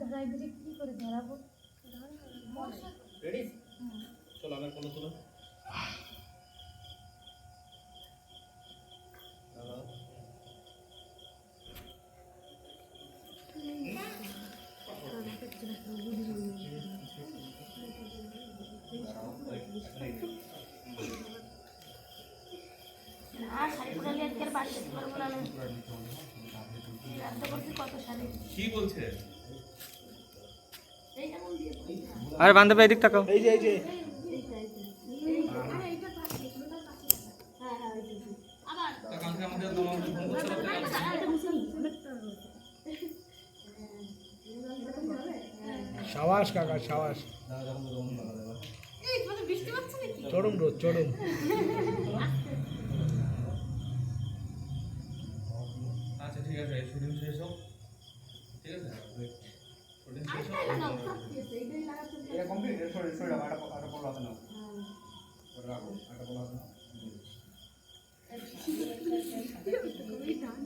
ধরাই দিলে কি করে ধরাবো? রেডি চলো আমার কোনো তুলো। দাঁড়াও। আর আরে বান্ধবী এদিক তাকাও এই যে এই যে। হ্যাঁ। হ্যাঁ, হ্যাঁ। সাবাস কাকা সাবাস এই, তোমাদের বৃষ্টি হচ্ছে নাকি? চরম রোদ চরম আচ্ছা ঠিক আছে শুটিং শেষ হোক ঠিক আছে এটা কমপ্লিট সরে সরে আবার আরও পড়ল আপনার